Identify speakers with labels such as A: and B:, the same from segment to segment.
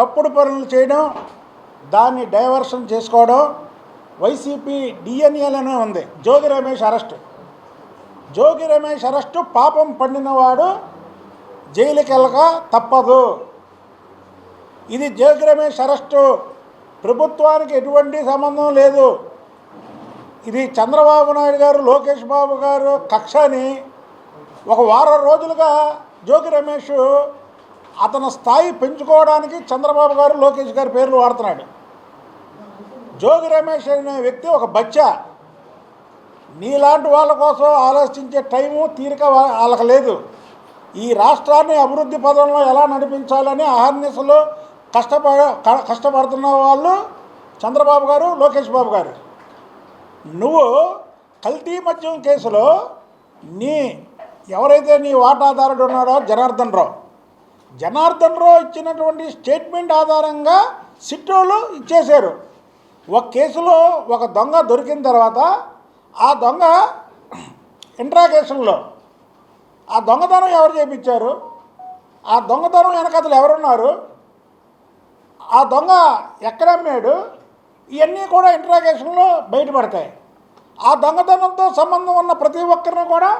A: తప్పుడు పనులు చేయడం దాన్ని డైవర్షన్ చేసుకోవడం వైసీపీ డిఎన్ఏలోనే ఉంది. జోగి రమేష్ అరెస్టు. జోగి రమేష్ అరెస్టు పాపం పండినవాడు జైలుకి వెళ్ళక తప్పదు. ఇది జోగి రమేష్ అరెస్టు. ప్రభుత్వానికి ఎటువంటి సంబంధం లేదు. ఇది చంద్రబాబు నాయుడు గారు లోకేష్ బాబు గారు కక్షని ఒక వారం రోజులుగా జోగి రమేష్ అతని స్థాయి పెంచుకోవడానికి చంద్రబాబు గారు లోకేష్ గారి పేర్లు వాడుతున్నాడు. జోగి రమేష్ అనే వ్యక్తి ఒక బచ్చా. నీలాంటి వాళ్ళ కోసం ఆలోచించే టైము తీరిక వాళ్ళకి లేదు. ఈ రాష్ట్రాన్ని అభివృద్ధి పదంలో ఎలా నడిపించాలని అహర్నిశలు కష్టపడ కష్టపడుతున్న వాళ్ళు చంద్రబాబు గారు లోకేష్ బాబు గారు. నువ్వు కల్తీ మద్యం కేసులో నీ ఎవరైతే నీ వాటాదారుడు ఉన్నాడో జనార్దన్ రావు. జనార్దన్ రావు ఇచ్చినటువంటి స్టేట్మెంట్ ఆధారంగా సిట్టోలు ఇచ్చేశారు. ఒక కేసులో ఒక దొంగ దొరికిన తర్వాత ఆ దొంగ ఇంట్రాగేషన్లో ఆ దొంగతనం ఎవరు చేయించారు ఆ దొంగతనం వెనకతలు ఎవరున్నారు? ఆ దొంగ ఎక్కడ అమ్మాడు ఇవన్నీ కూడా ఇంట్రాగేషన్లో బయటపడతాయి. ఆ దొంగతనంతో సంబంధం ఉన్న ప్రతి ఒక్కరిని కూడా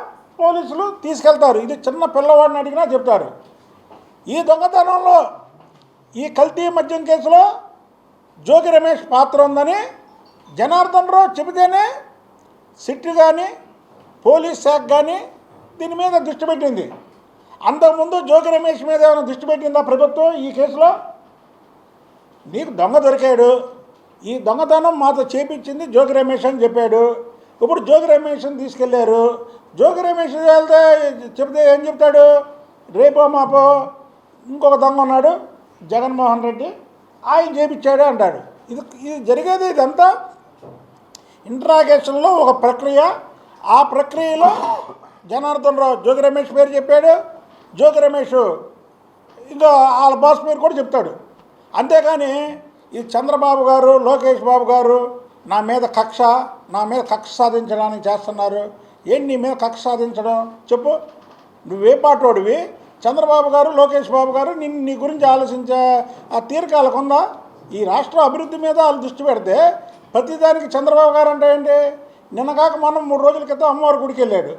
A: పోలీసులు తీసుకెళ్తారు. ఇది చిన్న పిల్లవాడిని అడిగినా చెప్తారు. ఈ దొంగతనంలో ఈ కల్తీ మద్యం కేసులో జోగి రమేష్ పాత్ర ఉందని జనార్దన్ రావు చెబితేనే సిట్టు కానీ పోలీస్ శాఖ కానీ దీని మీద దృష్టి పెట్టింది. అంతకుముందు జోగి రమేష్ మీద ఏమైనా దృష్టి పెట్టిందా ప్రభుత్వం ఈ కేసులో? నీకు దొంగ దొరికాడు. ఈ దొంగతనం మాతో చేపించింది జోగి రమేష్ అని చెప్పాడు. ఇప్పుడు జోగి రమేష్ని తీసుకెళ్ళారు. జోగి రమేష్ వెళ్తే చెప్తే ఏం చెప్తాడు? రేపో మాపో ఇంకొక దొంగ ఉన్నాడు జగన్మోహన్ రెడ్డి. ఆయన చేపించాడు అంటాడు. ఇది ఇది జరిగేది ఇదంతా ఇంట్రాగేషన్లో ఒక ప్రక్రియ. ఆ ప్రక్రియలో జనార్దన్ రావు జోగి రమేష్ పేరు చెప్పాడు. జోగి రమేష్ ఇంకా వాళ్ళ బాస్ పేరు కూడా చెప్తాడు. అంతేకాని ఈ చంద్రబాబు గారు లోకేష్ బాబు గారు నా మీద కక్ష నా మీద కక్ష సాధించడానికి చేస్తున్నారు. ఏంటి నీ మీద కక్ష సాధించడం? చెప్పు. నువ్వే పాటోడివి. చంద్రబాబు గారు లోకేష్ బాబు గారు నిన్ను నీ గురించి ఆలోచించే ఆ తీరిక వాళ్ళకుందా ఈ రాష్ట్ర అభివృద్ధి మీద వాళ్ళు దృష్టి పెడితే ప్రతిదానికి చంద్రబాబు గారు అంటే ఏంటి? నిన్న కాక మనం మూడు రోజుల క్రితం అమ్మవారి గుడికి వెళ్ళాడు.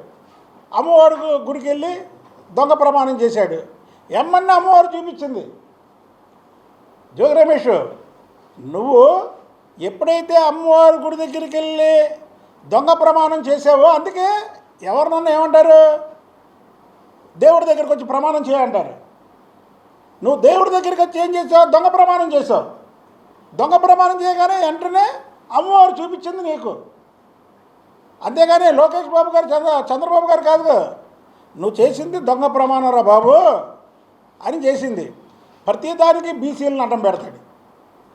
A: అమ్మవారి గుడికి వెళ్ళి దొంగ ప్రమాణం చేశాడు. ఎమ్మన్నా అమ్మవారు చూపించింది. జోగి రమేష్ నువ్వు ఎప్పుడైతే అమ్మవారి గుడి దగ్గరికి వెళ్ళి దొంగ ప్రమాణం చేసావో అందుకే ఎవరినన్నా ఏమంటారు? దేవుడి దగ్గరికి వచ్చి ప్రమాణం చేయంటారు నువ్వు దేవుడి దగ్గరికి వచ్చి ఏం చేసావు? దొంగ ప్రమాణం చేసావు. దొంగ ప్రమాణం చేయగానే వెంటనే అమ్మవారు చూపించింది నీకు. అంతేగాని లోకేష్ బాబు గారు చంద్ర చంద్రబాబు గారు కాదు. నువ్వు చేసింది దొంగ ప్రమాణం రా బాబు అని చేసింది. ప్రతిదానికి బీసీలను అడ్డం పెడతాడు.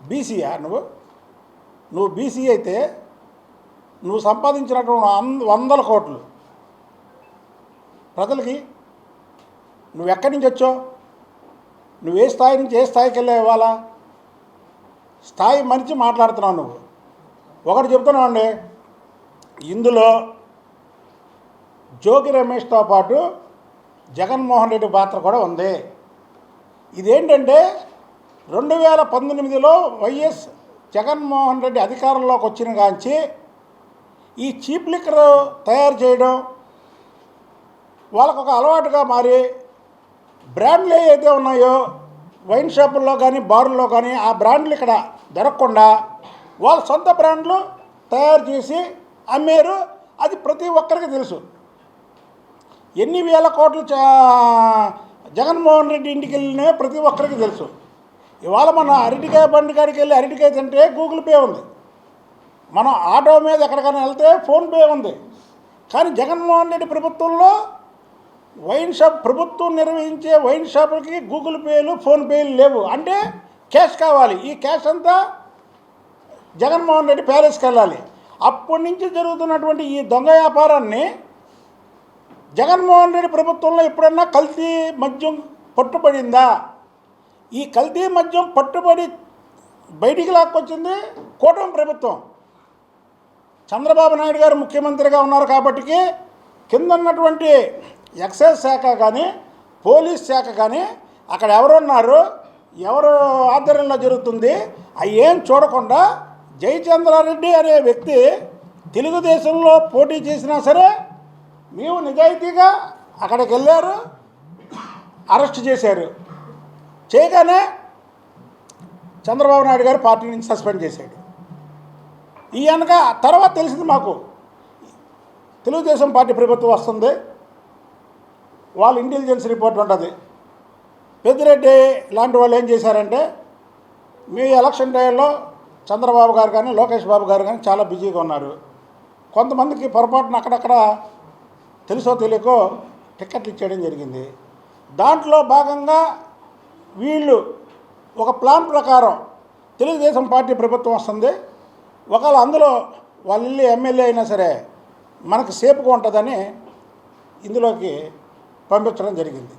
A: బీసీయా నువ్వు? నువ్వు బీసీ అయితే నువ్వు సంపాదించినటువంటి వంద వందల కోట్లు. ప్రజలకి నువ్వు ఎక్కడి నుంచి వచ్చావు? నువ్వు ఏ స్థాయి నుంచి ఏ స్థాయికి వెళ్ళావు ఇవాళ? స్థాయి మనిషి మాట్లాడుతున్నావు నువ్వు. ఒకటి చెప్తున్నావు అండి ఇందులో జోగి రమేష్తో పాటు జగన్మోహన్ రెడ్డి పాత్ర కూడా ఉంది. ఇదేంటంటే రెండు వేల పంతొమ్మిదిలో వైఎస్ జగన్మోహన్ రెడ్డి అధికారంలోకి వచ్చిన కాంచి ఈ చీప్ లిక్కర్ తయారు చేయడం వాళ్ళకు ఒక అలవాటుగా మారి బ్రాండ్లు ఏదైతే ఉన్నాయో వైన్ షాపుల్లో కానీ బారుల్లో కానీ ఆ బ్రాండ్లు ఇక్కడ దొరకకుండా వాళ్ళ సొంత బ్రాండ్లు తయారు చేసి అమ్మారు. అది ప్రతి ఒక్కరికి తెలుసు. ఎన్ని వేల కోట్లు చా- జగన్మోహన్ రెడ్డి ఇంటికి వెళ్ళినా ప్రతి ఒక్కరికి తెలుసు. ఇవాళ మన అరటికాయ బండి కాడికి వెళ్ళి అరటికాయ తింటే గూగుల్ పే ఉంది. మనం ఆటో మీద ఎక్కడికైనా వెళ్తే ఫోన్పే ఉంది. కానీ జగన్మోహన్ రెడ్డి ప్రభుత్వంలో వైన్ షాప్ ప్రభుత్వం నిర్వహించే వైన్ షాపులకి గూగుల్ పేలు ఫోన్పేలు లేవు. అంటే క్యాష్ కావాలి. ఈ క్యాష్ అంతా జగన్మోహన్ రెడ్డి ప్యాలెస్కి వెళ్ళాలి. అప్పటి నుంచి జరుగుతున్నటువంటి ఈ దొంగ వ్యాపారాన్ని జగన్మోహన్ రెడ్డి ప్రభుత్వంలో ఎప్పుడన్నా కల్తీ మద్యం పట్టుబడిందా? ఈ కల్తీ మద్యం పట్టుబడి బయటికి లాక్కొచ్చింది కూటమి ప్రభుత్వం. చంద్రబాబు నాయుడు గారు ముఖ్యమంత్రిగా ఉన్నారు కాబట్టి కింద ఉన్నటువంటి ఎక్సైజ్ శాఖ కానీ పోలీస్ శాఖ కానీ అక్కడ ఎవరున్నారు ఎవరు ఆధ్వర్యంలో జరుగుతుంది అవి ఏం చూడకుండా జయచంద్రారెడ్డి అనే వ్యక్తి తెలుగుదేశంలో పోటీ చేసినా సరే మేము నిజాయితీగా అక్కడికి వెళ్ళారు అరెస్ట్ చేశారు. చేయగానే చంద్రబాబు నాయుడు గారు పార్టీ నుంచి సస్పెండ్ చేశాడు. ఈ వెనక తర్వాత తెలిసింది మాకు. తెలుగుదేశం పార్టీ ప్రభుత్వం వస్తుంది. వాళ్ళ ఇంటెలిజెన్స్ రిపోర్ట్ ఉంటుంది. పెద్దిరెడ్డి లాంటి వాళ్ళు ఏం చేశారంటే మీ ఎలక్షన్ టైంలో చంద్రబాబు గారు కానీ లోకేష్ బాబు గారు కానీ చాలా బిజీగా ఉన్నారు. కొంతమందికి పొరపాటున అక్కడక్కడ తెలుసో తెలియకో టికెట్లు ఇచ్చేయడం జరిగింది. దాంట్లో భాగంగా వీళ్ళు ఒక ప్లాన్ ప్రకారం తెలుగుదేశం పార్టీ ప్రభుత్వం వస్తుంది. ఒకవేళ అందులో వాళ్ళ ఎమ్మెల్యే అయినా సరే మనకు సేపుగా ఉంటుందని ఇందులోకి పంపించడం జరిగింది.